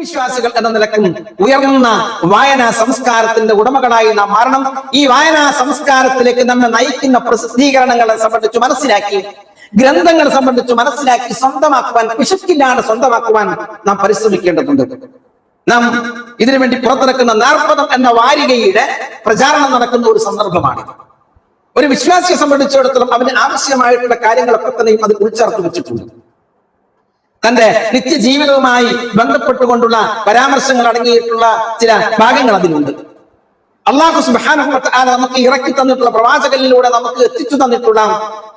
വിശ്വാസികൾ എന്ന നിലക്കും ഉയർന്ന വായനാ സംസ്കാരത്തിന്റെ ഉടമകളായി നാം മാറണം. ഈ വായനാ സംസ്കാരത്തിലേക്ക് നമ്മെ നയിക്കുന്ന പ്രസിദ്ധീകരണങ്ങളെ സംബന്ധിച്ച് മനസ്സിലാക്കി ഗ്രന്ഥങ്ങളെ സംബന്ധിച്ച് മനസ്സിലാക്കി സ്വന്തമാക്കുവാൻ പിശുക്കില്ലാതെ സ്വന്തമാക്കുവാൻ നാം പരിശ്രമിക്കേണ്ടതുണ്ട്. നാം ഇതിനു വേണ്ടി പുറത്തിറക്കുന്ന നാർപ്പതം എന്ന വാരികയുടെ പ്രചാരണം നടക്കുന്ന ഒരു സന്ദർഭമാണ്. ഒരു വിശ്വാസിയെ സംബന്ധിച്ചിടത്തോളം അവന് ആവശ്യമായിട്ടുള്ള കാര്യങ്ങളൊക്കെ തന്നെയും അത് ഉൾച്ചേർത്ത് വെച്ചിട്ടുണ്ട്. തന്റെ നിത്യജീവിതവുമായി ബന്ധപ്പെട്ടുകൊണ്ടുള്ള പരാമർശങ്ങൾ അടങ്ങിയിട്ടുള്ള ചില ഭാഗങ്ങൾ അതിലുണ്ട്. അള്ളാഹു തആല നമുക്ക് ഇറക്കി തന്നിട്ടുള്ള പ്രവാചകനിലൂടെ നമുക്ക് എത്തിച്ചു തന്നിട്ടുള്ള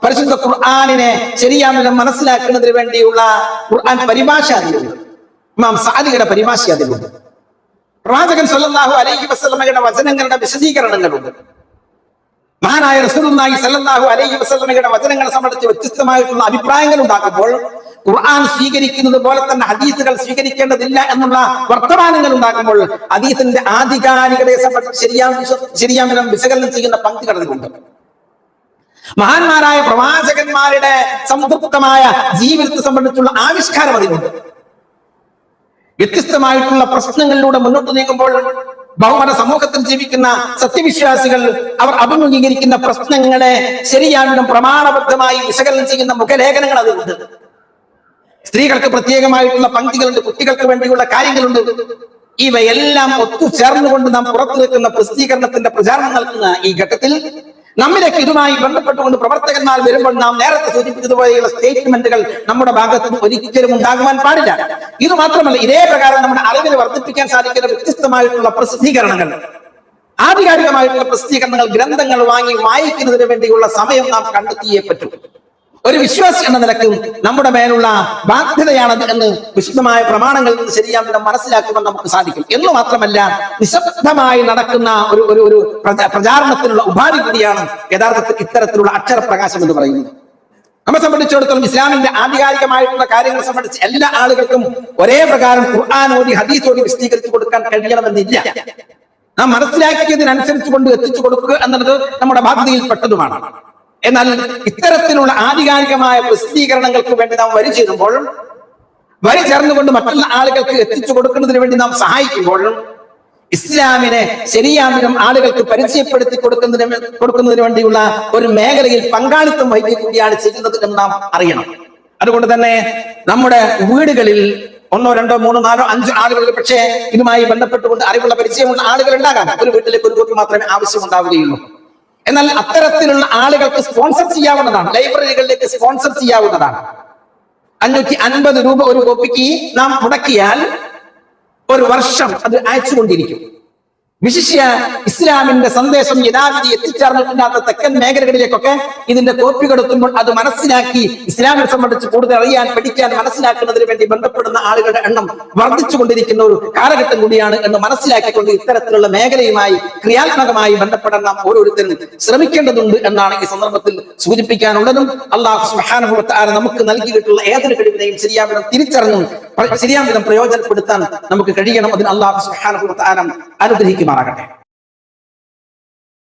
പരിശുദ്ധ ഖുർആാനിനെ ശരിയാമില്ല മനസ്സിലാക്കുന്നതിന് വേണ്ടിയുള്ള ഖുർആൻ പരിഭാഷ അതിലുണ്ട്. ഇമാം സാദിയുടെ പരിഭാഷ അതിലുണ്ട്. പ്രവാചകൻ സല്ലാഹു അലൈഹി വസ്ലമയുടെ വചനങ്ങളുടെ വിശദീകരണങ്ങളുണ്ട്. മഹാനായ റസൂലുള്ളാഹി സല്ലല്ലാഹു അലൈഹി വസല്ലമയുടെ വചനങ്ങളെ സംബന്ധിച്ച് വ്യത്യസ്തമായിട്ടുള്ള അഭിപ്രായങ്ങൾ ഉണ്ടാകുമ്പോൾ ഖുർആൻ സ്വീകരിക്കുന്നത് പോലെ തന്നെ ഹദീസുകൾ സ്വീകരിക്കേണ്ടതില്ല എന്നുള്ള വർത്തമാനങ്ങൾ ഉണ്ടാകുമ്പോൾ ഹദീസിന്റെ ആധികാരികതയെ സംബന്ധിച്ച് ശരിയാം ശരിയാം വിശകലനം ചെയ്യുന്ന പങ്ക് കടന്നിട്ടുണ്ട്. മഹാന്മാരായ പ്രവാചകന്മാരുടെ സംതൃപ്തമായ ജീവിതത്തെ സംബന്ധിച്ചുള്ള ആവിഷ്കാരം അതിനുണ്ട് വ്യത്യസ്തമായിട്ടുള്ള പ്രശ്നങ്ങളിലൂടെ മുന്നോട്ട് നീങ്ങുമ്പോൾ ബഹുമത സമൂഹത്തിൽ ജീവിക്കുന്ന സത്യവിശ്വാസികൾ അവർ അഭിമുഖീകരിക്കുന്ന പ്രശ്നങ്ങളെ ശരിയാണെന്നും പ്രമാണബദ്ധമായി വിശകലനം ചെയ്യുന്ന മുഖലേഖനങ്ങൾ അതിലുണ്ട്. സ്ത്രീകൾക്ക് പ്രത്യേകമായിട്ടുള്ള പങ്ക്തികളുണ്ട് കുട്ടികൾക്ക് വേണ്ടിയുള്ള കാര്യങ്ങളുണ്ട്. ഇവയെല്ലാം ഒത്തുചേർന്നുകൊണ്ട് നാം പുറത്തു വെക്കുന്ന പ്രസിദ്ധീകരണത്തിന്റെ പ്രചാരണം നൽകുന്ന ഈ ഘട്ടത്തിൽ നമ്മിലേക്ക് ഇതുമായി ബന്ധപ്പെട്ടുകൊണ്ട് പ്രവർത്തകന്മാർ വരുമ്പോൾ നാം നേരത്തെ സൂചിപ്പിച്ചതുപോലെയുള്ള സ്റ്റേറ്റ്മെന്റുകൾ നമ്മുടെ ഭാഗത്ത് ഒരിക്കലും ഉണ്ടാകുവാൻ പാടില്ല. ഇത് മാത്രമല്ല ഇതേ പ്രകാരം നമ്മുടെ അറിവിനെ വർദ്ധിപ്പിക്കാൻ സാധിക്കുന്ന വ്യത്യസ്തമായിട്ടുള്ള പ്രസിദ്ധീകരണങ്ങൾ. ആധികാരികമായിട്ടുള്ള പ്രസിദ്ധീകരണങ്ങൾ ഗ്രന്ഥങ്ങൾ വാങ്ങി വായിക്കുന്നതിന് വേണ്ടിയുള്ള സമയം നാം കണ്ടെത്തിയേ പറ്റൂ. ഒരു വിശ്വാസി എന്ന നിലയ്ക്ക് നമ്മുടെ മേലുള്ള ബാധ്യതയാണത് എന്ന് വിശുദ്ധമായ പ്രമാണങ്ങൾ വിധം മനസ്സിലാക്കുവാൻ നമുക്ക് സാധിക്കും. എന്ന് മാത്രമല്ല നിശബ്ദമായി നടക്കുന്ന ഒരു ഒരു ഒരു പ്രചാരണത്തിനുള്ള ഉപാധി കൂടിയാണ് യഥാർത്ഥത്തിൽ ഇത്തരത്തിലുള്ള അക്ഷരപ്രകാശം എന്ന് പറയുന്നത്. നമ്മെ സംബന്ധിച്ചിടത്തോളം ഇസ്ലാമിന്റെ ആധികാരികമായിട്ടുള്ള കാര്യങ്ങളെ സംബന്ധിച്ച് എല്ലാ ആളുകൾക്കും ഒരേ പ്രകാരം ഖുർആാനോടി ഹദീസോടി വിശദീകരിച്ചു കൊടുക്കാൻ കഴിയണമെന്നില്ല. നാം മനസ്സിലാക്കിയതിനനുസരിച്ച് കൊണ്ട് എത്തിച്ചു കൊടുക്കുക എന്നുള്ളത് നമ്മുടെ ബാധ്യതയിൽപ്പെട്ടതുമാണ്. എന്നാൽ ഇത്തരത്തിലുള്ള ആധികാരികമായ പ്രസിദ്ധീകരണങ്ങൾക്ക് വേണ്ടി നാം വരി ചേരുമ്പോഴും വരി ചേർന്നുകൊണ്ട് മറ്റുള്ള ആളുകൾക്ക് എത്തിച്ചു കൊടുക്കുന്നതിന് വേണ്ടി നാം സഹായിക്കുമ്പോഴും ഇസ്ലാമിനെ ശരിയാമിനും ആളുകൾക്ക് പരിചയപ്പെടുത്തി കൊടുക്കുന്നതിന് കൊടുക്കുന്നതിന് വേണ്ടിയുള്ള ഒരു മേഖലയിൽ പങ്കാളിത്തം വഹിക്കുകയാണ് കൂടിയാണ് ചെയ്യുന്നത് എന്ന് നാം അറിയണം. അതുകൊണ്ട് തന്നെ നമ്മുടെ വീടുകളിൽ ഒന്നോ രണ്ടോ മൂന്നോ നാലോ അഞ്ചോ ആളുകൾ പക്ഷേ ഇതുമായി ബന്ധപ്പെട്ടുകൊണ്ട് അറിവുള്ള പരിചയമുള്ള ആളുകൾ ഉണ്ടാകാം ഒരു വീട്ടിലേക്ക് ഒരു കുട്ടി മാത്രമേ ആവശ്യമുണ്ടാവുകയുള്ളൂ. എന്നാൽ അത്തരത്തിലുള്ള ആളുകൾക്ക് സ്പോൺസർ ചെയ്യാവുന്നതാണ്. ലൈബ്രറികളിലേക്ക് സ്പോൺസർ ചെയ്യാവുന്നതാണ്. അഞ്ഞൂറ്റി അൻപത് രൂപ ഒരു കോപ്പിക്ക് നാം മുടക്കിയാൽ ഒരു വർഷം അത് അയച്ചുകൊണ്ടിരിക്കും. വിശിഷ്യ ഇസ്ലാമിന്റെ സന്ദേശം യഥാവിധി എത്തിച്ചേർന്നിട്ടില്ലാത്ത തെക്കൻ മേഖലകളിലേക്കൊക്കെ ഇതിന്റെ കോപ്പി കൊടുക്കുമ്പോൾ അത് മനസ്സിലാക്കി ഇസ്ലാമിനെ സംബന്ധിച്ച് കൂടുതൽ അറിയാൻ പഠിക്കാൻ മനസ്സിലാക്കുന്നതിന് വേണ്ടി ബന്ധപ്പെടുന്ന ആളുകളുടെ എണ്ണം വർദ്ധിച്ചുകൊണ്ടിരിക്കുന്ന ഒരു കാലഘട്ടം കൂടിയാണ് എന്ന് മനസ്സിലാക്കിക്കൊണ്ട് ഇത്തരത്തിലുള്ള മേഖലയുമായി ക്രിയാത്മകമായി ബന്ധപ്പെടാൻ നാം ഓരോരുത്തരും ശ്രമിക്കേണ്ടതുണ്ട് എന്നാണ് ഈ സന്ദർഭത്തിൽ സൂചിപ്പിക്കാനുള്ളതും. അള്ളാഹു വ നമുക്ക് നൽകിയിട്ടുള്ള ഏതൊരു കഴിവിനെയും ശരിയാവണം തിരിച്ചറിഞ്ഞും ശരിയാം വിധം പ്രയോജനപ്പെടുത്താൻ നമുക്ക് കഴിയണം. അതിന് അള്ളാഹു സുബ്ഹാനഹു വ അനുഗ്രഹിക്കുമാറാകട്ടെ.